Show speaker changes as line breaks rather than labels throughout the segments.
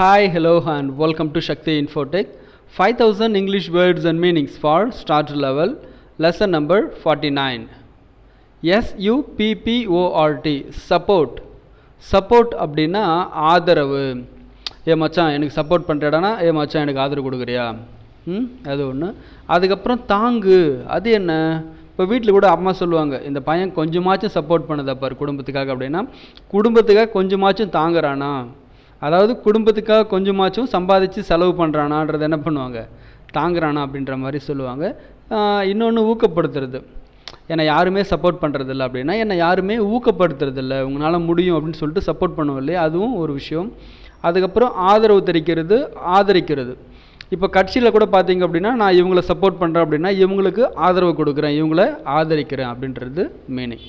Hi, hello, and welcome to Shakti Infotech. 5000 English words and meanings for start level, lesson number 49. S U P P O R T support. Support அப்படின்னா ஆதரவு. ஏ மச்சான் எனக்கு support பண்ணுறடானா ஏ மச்சான் எனக்கு ஆதரவு கொடுக்குறியா? ம் அது ஒன்று அதுக்கப்புறம் தாங்கு. அது என்ன? இப்போ வீட்டில் கூட அம்மா சொல்லுவாங்க இந்த பையன் கொஞ்சமாச்சும் சப்போர்ட் பண்ணுதா குடும்பத்துக்காக அப்படின்னா குடும்பத்துக்காக கொஞ்சமாச்சும் தாங்குறானா? அதாவது குடும்பத்துக்காக கொஞ்சமாச்சும் சம்பாதிச்சு செலவு பண்ணுறானான்றது என்ன பண்ணுவாங்க? தாங்குறானா அப்படின்ற மாதிரி சொல்லுவாங்க. இன்னொன்று ஊக்கப்படுத்துறது. என்னை யாருமே சப்போர்ட் பண்ணுறதில்ல அப்படின்னா என்னை யாருமே ஊக்கப்படுத்துறதில்ல. உங்களால் முடியும் அப்படின்னு சொல்லிட்டு சப்போர்ட் பண்ணுவோம் இல்லையா? அதுவும் ஒரு விஷயம். அதுக்கப்புறம் ஆதரவு தெரிக்கிறது ஆதரிக்கிறது. இப்போ கட்சியில் கூட பார்த்தீங்க அப்படின்னா நான் இவங்களை சப்போர்ட் பண்ணுறேன் அப்படின்னா இவங்களுக்கு ஆதரவு கொடுக்குறேன் இவங்கள ஆதரிக்கிறேன் அப்படின்றது மீனிங்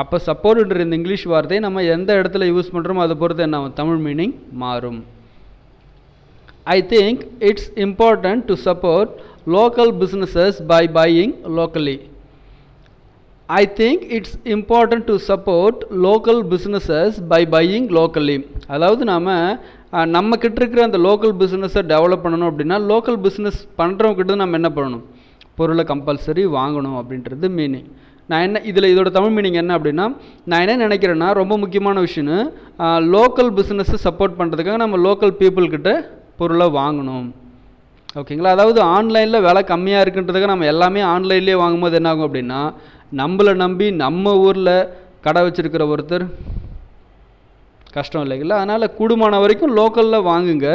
அப்போ சப்போர்ட்ன்ற இந்த இங்கிலீஷ் வார்த்தையை நம்ம எந்த இடத்துல யூஸ் பண்ணுறோமோ அதை பொறுத்து என்ன தமிழ் மீனிங் மாறும். I think it's important to support local businesses by buying locally I think it's important to support local businesses by buying locally அதாவது நாம் நம்ம கிட்ட இருக்கிற அந்த லோக்கல் பிஸ்னஸை டெவலப் பண்ணணும் அப்படின்னா லோக்கல் பிஸ்னஸ் பண்ணுறவங்ககிட்ட நம்ம என்ன பண்ணணும்? பொருளை கம்பல்சரி வாங்கணும் அப்படின்றது மீனிங் நான் என்ன இதில் இதோட தமிழ் மீனிங் என்ன அப்படின்னா நான் என்ன நினைக்கிறேன்னா ரொம்ப முக்கியமான விஷயம்னு லோக்கல் பிஸ்னஸை சப்போர்ட் பண்ணுறதுக்காக நம்ம லோக்கல் பீப்புள்கிட்ட பொருளை வாங்கணும். ஓகேங்களா? அதாவது ஆன்லைனில் விலை கம்மியாக இருக்குன்றதுக்கு நம்ம எல்லாமே ஆன்லைன்லேயே வாங்கும்போது என்ன ஆகும் அப்படின்னா நம்மளை நம்பி நம்ம ஊரில் கடை வச்சுருக்கிற ஒருத்தர் கஷ்டம் இல்லைங்களா? அதனால் கூடுமான வரைக்கும் லோக்கலில் வாங்குங்க.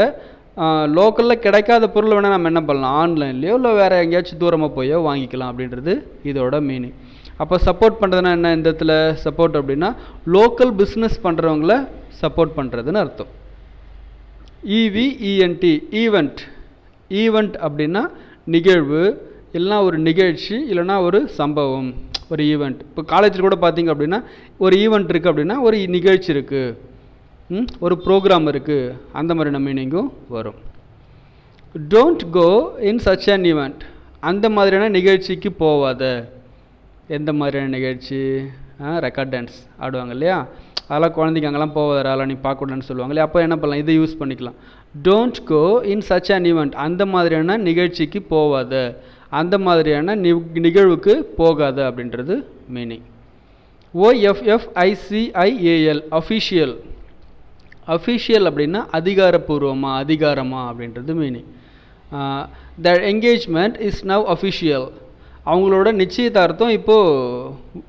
லோக்கலில் கிடைக்காத பொருள் வேணால் நம்ம என்ன பண்ணலாம்? ஆன்லைன்லேயோ இல்லை வேறு எங்கேயாச்சும் தூரமாக போயோ வாங்கிக்கலாம் அப்படின்றது இதோட மீனிங் அப்போ சப்போர்ட் பண்ணுறதுனா என்ன இந்த இடத்துல சப்போர்ட் அப்படின்னா லோக்கல் பிஸ்னஸ் பண்ணுறவங்கள சப்போர்ட் பண்ணுறதுன்னு அர்த்தம். இவிஇஎன்டி ஈவெண்ட் ஈவெண்ட் அப்படின்னா நிகழ்வு இல்லைனா ஒரு நிகழ்ச்சி இல்லைனா ஒரு சம்பவம் ஒரு ஈவெண்ட் இப்போ காலேஜில் கூட பார்த்தீங்க அப்படின்னா ஒரு ஈவெண்ட் இருக்குது அப்படின்னா ஒரு நிகழ்ச்சி இருக்குது ஒரு ப்ரோக்ராம் இருக்குது அந்த மாதிரியான மீனிங்கும் வரும். Don't go in such an event அந்த மாதிரியான நிகழ்ச்சிக்கு போவாத எந்த மாதிரியான நிகழ்ச்சி? ரெக்கார்ட் டான்ஸ் ஆடுவாங்க இல்லையா? அதெல்லாம் குழந்தைங்க அங்கெல்லாம் போவாத அதெல்லாம் நீ பார்க்கக்கூடாதுன்னு சொல்லுவாங்க இல்லையா? அப்போ என்ன பண்ணலாம்? இதை யூஸ் பண்ணிக்கலாம். Don't go in such an event அந்த மாதிரியான நிகழ்ச்சிக்கு போகாத. அந்த மாதிரியான நிகழ்வுக்கு போகாத அப்படின்றது மீனிங் ஓஎஃப்எஃப்ஐசிஐஏஎல் அஃபிஷியல் அஃபிஷியல் அப்படின்னா அதிகாரப்பூர்வமாக அதிகாரமாக அப்படின்றது meaning the engagement is now official அவங்களோட நிச்சயதார்த்தம் இப்போது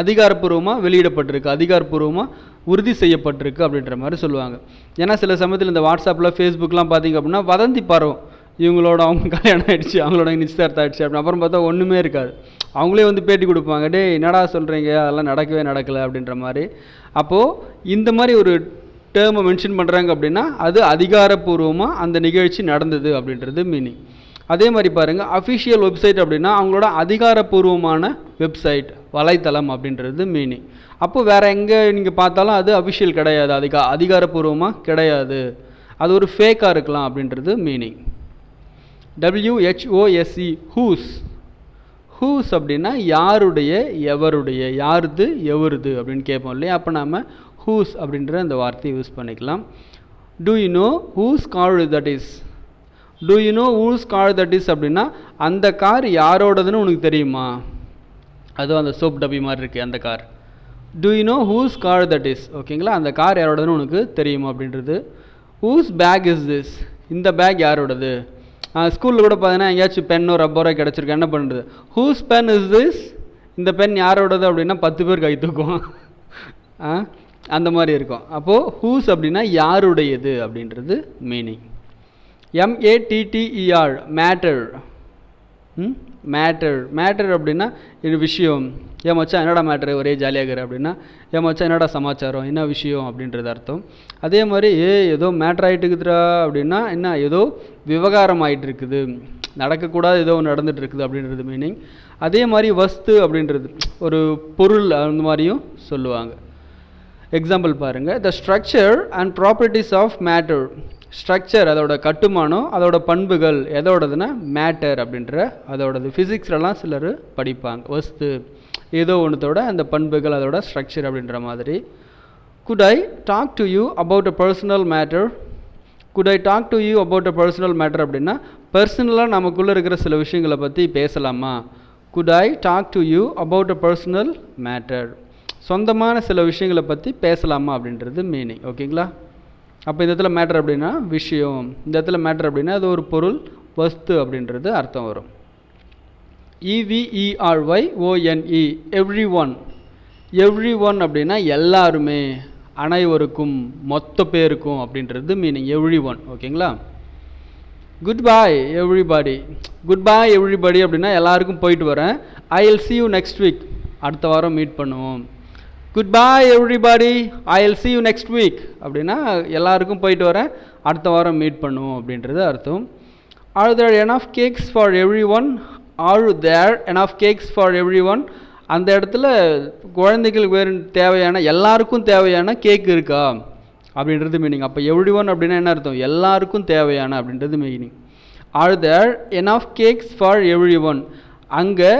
அதிகாரப்பூர்வமாக வெளியிடப்பட்டிருக்கு. அதிகாரப்பூர்வமாக உறுதி செய்யப்பட்டிருக்கு அப்படின்ற மாதிரி சொல்லுவாங்க. ஏன்னா சில சமயத்தில் இந்த வாட்ஸ்அப்பில் ஃபேஸ்புக்கெலாம் பார்த்தீங்க அப்படின்னா வதந்தி பரவும். இவங்களோட அவங்க கல்யாணம் ஆகிடுச்சு அவங்களோட நிச்சயதார்த்தம் ஆகிடுச்சு அப்படின்னு அப்புறம் பார்த்தா ஒன்றுமே இருக்காது. அவங்களே வந்து பேட்டி கொடுப்பாங்க டே என்னடா சொல்கிறீங்க அதெல்லாம் நடக்கவே நடக்கலை அப்படின்ற மாதிரி. அப்போது இந்த மாதிரி ஒரு டேர்மை மென்ஷன் பண்ணுறாங்க அப்படின்னா அது அதிகாரப்பூர்வமாக அந்த நிகழ்ச்சி நடந்தது அப்படின்றது மீனிங் அதே மாதிரி பாருங்கள் அஃபிஷியல் வெப்சைட் அப்படின்னா அவங்களோட அதிகாரப்பூர்வமான வெப்சைட் வலைத்தளம் அப்படின்றது மீனிங் அப்போ வேறு எங்கே நீங்கள் பார்த்தாலும் அது அஃபிஷியல் கிடையாது. அதிகா அதிகாரப்பூர்வமாக கிடையாது. அது ஒரு ஃபேக்காக இருக்கலாம் அப்படின்றது மீனிங் டபிள்யூஹெச்ஓஎஸ்சி ஹூஸ் ஹூஸ் அப்படின்னா யாருடைய எவருடைய யாருது எவருது அப்படின்னு கேட்போம் இல்லையா? அப்போ நாம் ஹூஸ் அப்படின்ற அந்த வார்த்தையை யூஸ் பண்ணிக்கலாம். Do you know whose call that is do you know whose car that is அப்படின்னா அந்த கார் யாரோடதுன்னு உனக்கு தெரியுமா? அதுவும் அந்த சோப் டப்பி மாதிரி இருக்குது அந்த car do you know whose car that is ஓகேங்களா அந்த கார் யாரோடதுன்னு உனக்கு தெரியுமா அப்படின்றது. ஹூஸ் பேக் இஸ் திஸ் இந்த பேக் யாரோடது? ஸ்கூலில் கூட பார்த்தீங்கன்னா எங்கேயாச்சும் பென்னோ ரப்பரோ கிடச்சிருக்கு என்ன பண்ணுறது? ஹூஸ் பென் இஸ் திஸ் இந்த பென் யாரோடது அப்படின்னா பத்து பேர் கை தூக்கும். அந்த மாதிரி இருக்கும். அப்போது ஹூஸ் அப்படின்னா யாருடையது அப்படின்றது meaning M A T T E R matter ம் மேட்டர் மேட்டர் அப்படின்னா இது விஷயம். ஏன் மச்சான் என்னடா மேட்ரு ஒரே ஜாலியாக இருக்கிற அப்படின்னா? ஏன் மச்சான் என்னடா சமாச்சாரம்? என்ன விஷயம் அப்படின்றது அர்த்தம். அதே மாதிரி ஏ ஏதோ மேட்ரு ஆகிட்டு இருக்குதுடா அப்படின்னா என்ன? ஏதோ விவகாரம் ஆகிட்டு இருக்குது நடக்கக்கூடாது ஏதோ நடந்துட்டு இருக்குது அப்படின்றது மீனிங் அதே மாதிரி வஸ்து அப்படின்றது. ஒரு பொருள் அந்த மாதிரியும் சொல்லுவாங்க. எக்ஸாம்பிள் பாருங்கள் the structure and properties of matter structure அதோட கட்டுமானம் அதோட பண்புகள் எதோடதுன்னா மேட்டர் அப்படின்ற அதோடது. ஃபிசிக்ஸ்லலாம் சிலர் படிப்பாங்க. வஸ்து ஏதோ ஒன்றத்தோட அந்த பண்புகள் அதோட ஸ்ட்ரக்சர் அப்படின்ற மாதிரி. Could I talk to you about a personal matter could I talk to you about a personal matter அப்படின்னா பர்சனலாக நமக்குள்ளே இருக்கிற சில விஷயங்களை பற்றி பேசலாமா? Could I talk to you about a personal matter சொந்தமான சில விஷயங்களை பற்றி பேசலாமா அப்படின்றது மீனிங் ஓகேங்களா அப்போ இந்த இடத்துல மேட்டர் அப்படின்னா விஷயம். இந்த இடத்துல மேட்டர் அப்படின்னா அது ஒரு பொருள் வஸ்து அப்படின்றது அர்த்தம் வரும். E V E R Y O N E every one every one அப்படின்னா எல்லாருமே அனைவருக்கும் மொத்த பேருக்கும் அப்படின்றது மீனிங் எவ்ரி ஒன் ஓகேங்களா? Good bye everybody good bye everybody அப்படின்னா எல்லாருக்கும் போயிட்டு வரேன். I'll see you next week அடுத்த வாரம் மீட் பண்ணுவோம். Good bye everybody I'll see you next week அப்படின்னா எல்லாருக்கும் போயிட்டு வரேன். அடுத்த வாரம் மீட் பண்ணுவோம் அப்படின்றது அர்த்தம். Are there of cakes for every one are there of cakes for every one அந்த இடத்துல குழந்தைகளுக்கு வேறு தேவையான எல்லாருக்கும் தேவையான கேக் இருக்கா? அப்படின்றது மீனிங் அப்போ எவ்ரி ஒன் அப்படின்னா என்ன அர்த்தம்? எல்லாருக்கும் தேவையான அப்படின்றது meaning are there of cakes for every one அங்கே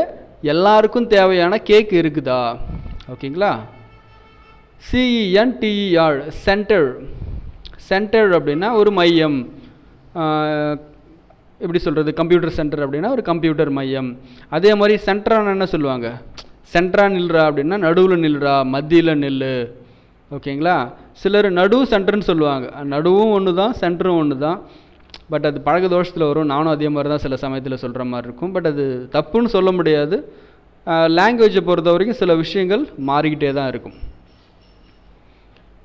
எல்லாருக்கும் தேவையான கேக் இருக்குதா? ஓகேங்களா? சிஇஎன்டிஇஆர் சென்டர் சென்டர் அப்படின்னா ஒரு மையம். எப்படி சொல்கிறது கம்ப்யூட்டர் சென்டர் அப்படின்னா ஒரு கம்ப்யூட்டர் மையம். அதே மாதிரி சென்ட்ரான் என்ன சொல்லுவாங்க? சென்ட்ரா நில்றா அப்படின்னா நடுவில் நில்றா மத்தியில் நில்லு. ஓகேங்களா? சிலர் நடு சென்டர்னு சொல்லுவாங்க. நடுவும் ஒன்று தான் சென்டரும் ஒன்று தான் பட் அது பழக தோஷத்தில் வரும். நானும் அதே மாதிரி தான் சில சமயத்தில் சொல்கிற மாதிரி இருக்கும். பட் அது தப்புன்னு சொல்ல முடியாது. லாங்குவேஜை பொறுத்த வரைக்கும் சில விஷயங்கள் மாறிக்கிட்டே தான் இருக்கும்.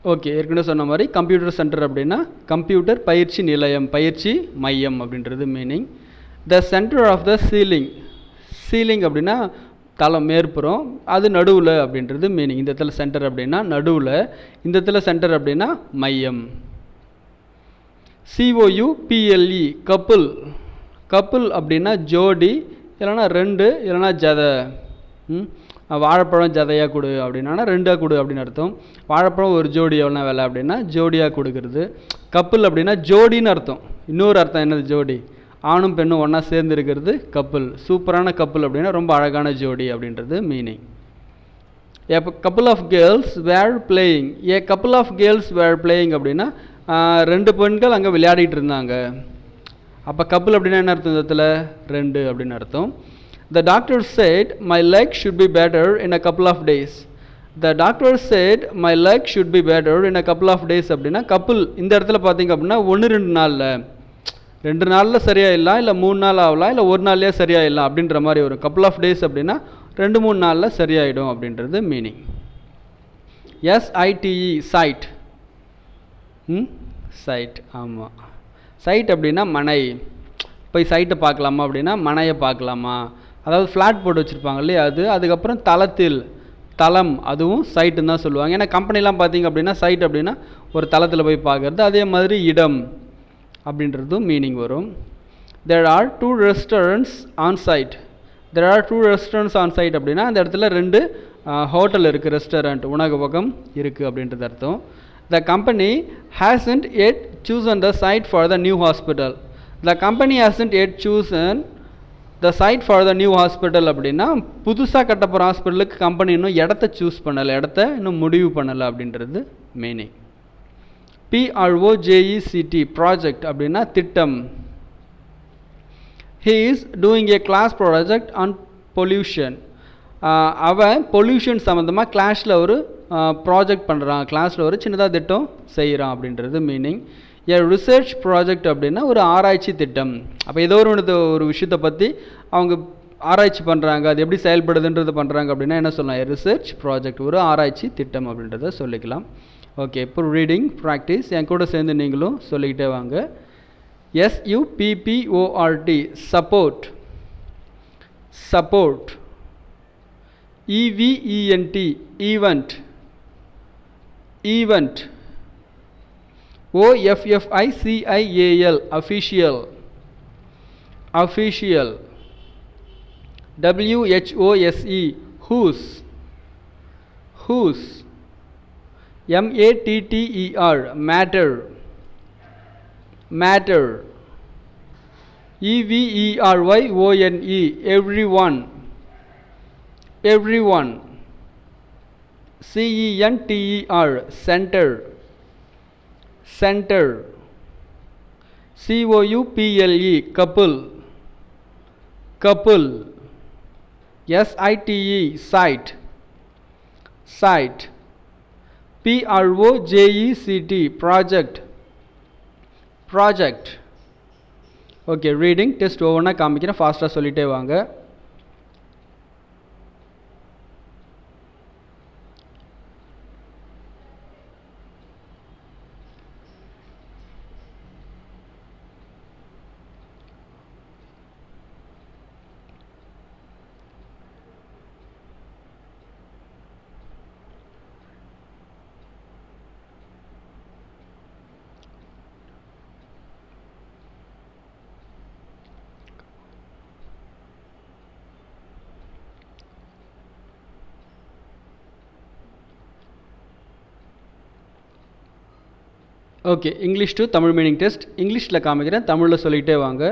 ஓகே ஏற்கனவே சொன்ன மாதிரி கம்ப்யூட்டர் சென்டர் அப்படின்னா கம்ப்யூட்டர் பயிற்சி நிலையம் பயிற்சி மையம் அப்படின்றது meaning the centre of the ceiling ceiling அப்படின்னா தலை மேற்புறம் அது நடுவில் அப்படின்றது மீனிங் இந்த இடத்துல சென்டர் அப்படின்னா நடுவில் இந்த இடத்துல சென்டர் அப்படின்னா மையம். சிஓயு பிஎல்இ கப்புல் கப்புல் அப்படின்னா ஜோடி இல்லைன்னா ரெண்டு இல்லைன்னா ஜதை. ம்? வாழைப்பழம் ஜதையாக கொடு அப்படின்னா ரெண்டாக கொடு அப்படின்னு அர்த்தம். வாழைப்பழம் ஒரு ஜோடி எவ்வளோ விலை அப்படின்னா ஜோடியாக கொடுக்கறது. கப்புல் அப்படின்னா ஜோடின்னு அர்த்தம். இன்னொரு அர்த்தம் என்னது ஜோடி? ஆணும் பெண்ணும் ஒன்றா சேர்ந்து இருக்கிறது கப்புல். சூப்பரான கப்புல் அப்படின்னா ரொம்ப அழகான ஜோடி அப்படின்றது meaning a couple of girls were playing a couple of girls were playing அப்படின்னா ரெண்டு பெண்கள் அங்கே விளையாடிட்டு இருந்தாங்க. அப்போ கப்புல் அப்படின்னா என்ன அர்த்தம் இந்த இடத்துல? ரெண்டு அப்படின்னு அர்த்தம். The doctor said my leg should be better in a couple of days the doctor said my leg should be better in a couple of days அப்படின்னா கப்புள் இந்த இடத்துல பார்த்தீங்க அப்படின்னா ஒன்று ரெண்டு நாளில். ரெண்டு நாளில் சரியாயிடலாம் இல்லை மூணு நாள் ஆகலாம் இல்லை ஒரு நாள்லேயே சரியாயிடலாம் அப்படின்ற மாதிரி வரும் கப்புள் ஆஃப் டேஸ் அப்படின்னா ரெண்டு மூணு நாளில் சரியாயிடும் அப்படின்றது meaning S I T E site ம்? சைட் ஆமாம் சைட் அப்படின்னா மனை. போய் சைட்டை பார்க்கலாமா அப்படின்னா மனையை பார்க்கலாமா? அதாவது ஃப்ளாட் போட்டு வச்சுருப்பாங்க இல்லையா அது? அதுக்கப்புறம் தளத்தில் தளம் அதுவும் சைட்டுன்னு தான் சொல்லுவாங்க. ஏன்னா கம்பெனிலாம் பார்த்தீங்க அப்படின்னா சைட் அப்படின்னா ஒரு தளத்தில் போய் பார்க்குறது அதே மாதிரி இடம் அப்படின்றதும் மீனிங் வரும். There are two restaurants on site there are two restaurants on site அப்படின்னா அந்த இடத்துல ரெண்டு ஹோட்டல் இருக்குது ரெஸ்டாரண்ட் உணவகம் இருக்குது அப்படின்றது அர்த்தம். The company hasn't yet chosen the site for the new hospital the company hasn't yet chosen the site for the new hospital அப்படின்னா புதுசாக கட்ட போகிற ஹாஸ்பிட்டலுக்கு கம்பெனி இன்னும் இடத்த சூஸ் பண்ணலை இடத்த இன்னும் முடிவு பண்ணலை அப்படின்றது மீனிங் பிஆர்ஓஜேஇசிடி ப்ராஜெக்ட் அப்படின்னா திட்டம். He is doing a class project on pollution அவன் பொல்யூஷன் சம்மந்தமாக கிளாஸில் ஒரு ப்ராஜெக்ட் பண்ணுறான் கிளாஸில் ஒரு சின்னதாக திட்டம் செய்கிறான் அப்படின்றது மீனிங் ஏ ரிசர்ச் ப்ராஜெக்ட் அப்படின்னா ஒரு ஆராய்ச்சி திட்டம். அப்போ ஏதோ ஒரு ஒன்று ஒரு விஷயத்தை பற்றி அவங்க ஆராய்ச்சி பண்ணுறாங்க அது எப்படி செயல்படுதுன்றது பண்ணுறாங்க அப்படின்னா என்ன சொல்லலாம்? ரிசர்ச் ப்ராஜெக்ட் ஒரு ஆராய்ச்சி திட்டம் அப்படின்றத சொல்லிக்கலாம். ஓகே இப்போ ரீடிங் ப்ராக்டிஸ் என் கூட சேர்ந்து நீங்களும் சொல்லிக்கிட்டே வாங்க. எஸ்யூபிபிஓஆர்டி support support இவிஇஎன்டி event event OFFICIAL. Official. Official WHOSE? Whose? Whose MATTER. Matter. Matter EVERYONE. Everyone. Everyone CENTER center. Centre சிஓயுபிஎல்இ couple couple எஸ்ஐடிஇ side side பிஆர்ஓஜேஇசிடி project project okay reading test ஒவ்வொன்றா காமிக்கிறேன் ஃபாஸ்ட்டாக சொல்லிகிட்டே வாங்க. Okay English to Tamil meaning test இங்கிலீஷில் காமிக்கிறேன். தமிழில் சொல்லிகிட்டே வாங்க.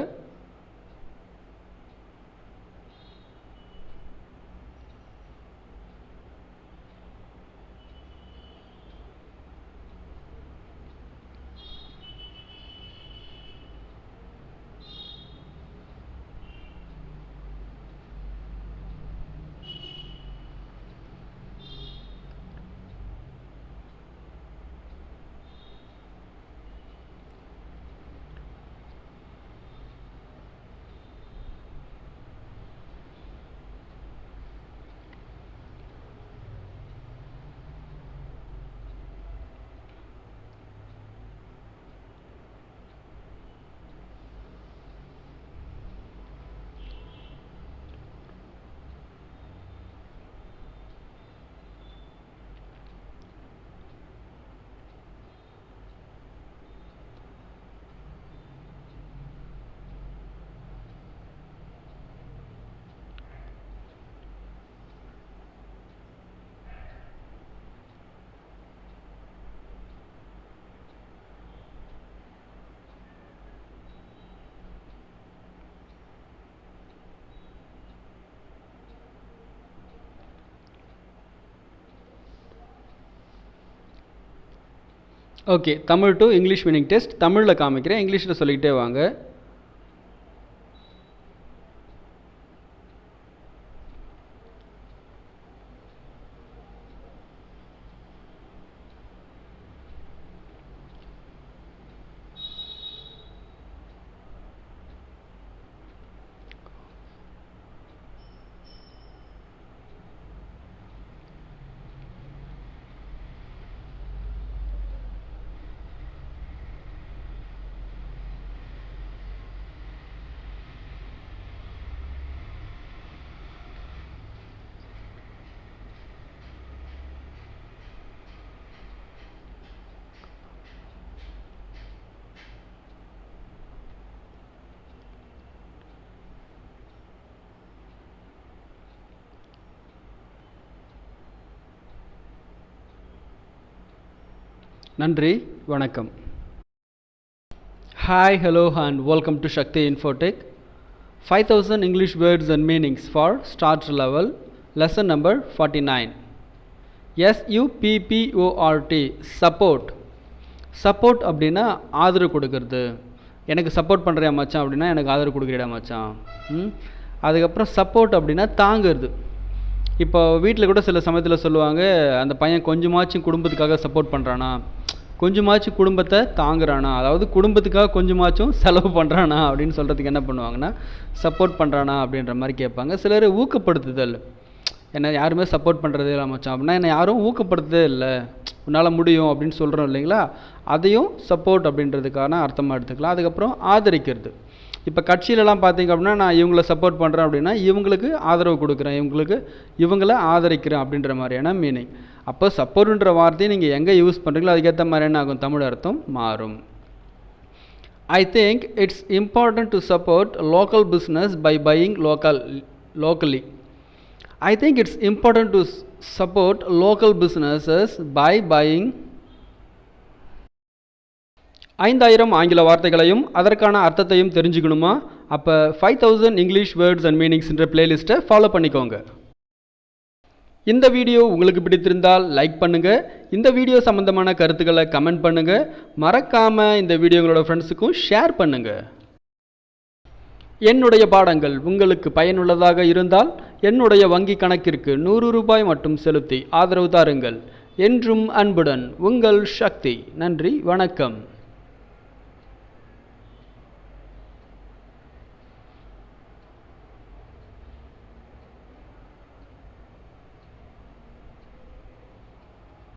Okay Tamil to English meaning test தமிழில் காமிக்கிறேன் இங்கிலீஷில் சொல்லிக்கிட்டே வாங்க. நன்றி வணக்கம். Hi hello and welcome to Sakthi Infotech five thousand English words and meanings for start level lesson number forty nine எஸ்யூபிபிஓஆர்டி support support அப்படின்னா ஆதரவு கொடுக்கறது. எனக்கு சப்போர்ட் பண்ணுறியா மச்சான் அப்படின்னா எனக்கு ஆதரவு கொடுக்குறியா மச்சான். ம்? அதுக்கப்புறம் சப்போர்ட் அப்படின்னா தாங்கிறது. இப்போ வீட்டில் கூட சில சமயத்தில் சொல்லுவாங்க அந்த பையன் கொஞ்சமாச்சும் குடும்பத்துக்காக சப்போர்ட் பண்ணுறானா கொஞ்சமாச்சும் குடும்பத்தை தாங்குறானா? அதாவது குடும்பத்துக்காக கொஞ்சமாச்சும் செலவு பண்ணுறானா அப்படின்னு சொல்கிறதுக்கு என்ன பண்ணுவாங்கன்னா சப்போர்ட் பண்ணுறானா அப்படின்ற மாதிரி கேட்பாங்க. சிலர் ஊக்கப்படுத்துதல். என்ன யாருமே சப்போர்ட் பண்ணுறதே இல்லை மச்சான். அப்படின்னா என்னை யாரும் ஊக்கப்படுத்ததே இல்லை. உன்னால் முடியும் அப்படின்னு சொல்கிறோம் இல்லைங்களா? அதையும் சப்போர்ட் அப்படின்றதுக்கான அர்த்தமாக எடுத்துக்கலாம். அதுக்கப்புறம் ஆதரிக்கிறது. இப்போ கட்சியிலலாம் பார்த்தீங்க அப்படின்னா நான் இவங்கள சப்போர்ட் பண்ணுறேன் அப்படின்னா இவங்களுக்கு ஆதரவு கொடுக்குறேன். இவங்களுக்கு இவங்கள ஆதரிக்கிறேன் அப்படின்ற மாதிரியான மீனிங் அப்போ சப்போர்ட்டுன்ற வார்த்தையை நீங்கள் எங்கே யூஸ் பண்ணுறீங்களோ அதுக்கேற்ற மாதிரி என்ன ஆகும்? தமிழ் அர்த்தம் மாறும். I think it's important to support local business by buying local locally I think it's important to support local businesses by buying ஐந்தாயிரம் ஆங்கில வார்த்தைகளையும் அதற்கான அர்த்தத்தையும் தெரிஞ்சுக்கணுமா? அப்போ five thousand English words and மீனிங்ஸ்ன்ற பிளேலிஸ்ட்டை ஃபாலோ பண்ணிக்கோங்க. இந்த வீடியோ உங்களுக்கு பிடித்திருந்தால் லைக் பண்ணுங்க. இந்த வீடியோ சம்பந்தமான கருத்துக்களை கமெண்ட் பண்ணுங்க. மறக்காம இந்த வீடியோ உங்களோட ஃப்ரெண்ட்ஸுக்கும் ஷேர் பண்ணுங்க. என்னுடைய பாடங்கள் உங்களுக்கு பயனுள்ளதாக இருந்தால் என்னுடைய வங்கி கணக்கிற்கு நூறு ரூபாய் மட்டும் செலுத்தி ஆதரவு தாருங்கள். என்றும் அன்புடன் உங்கள் சக்தி. நன்றி வணக்கம்.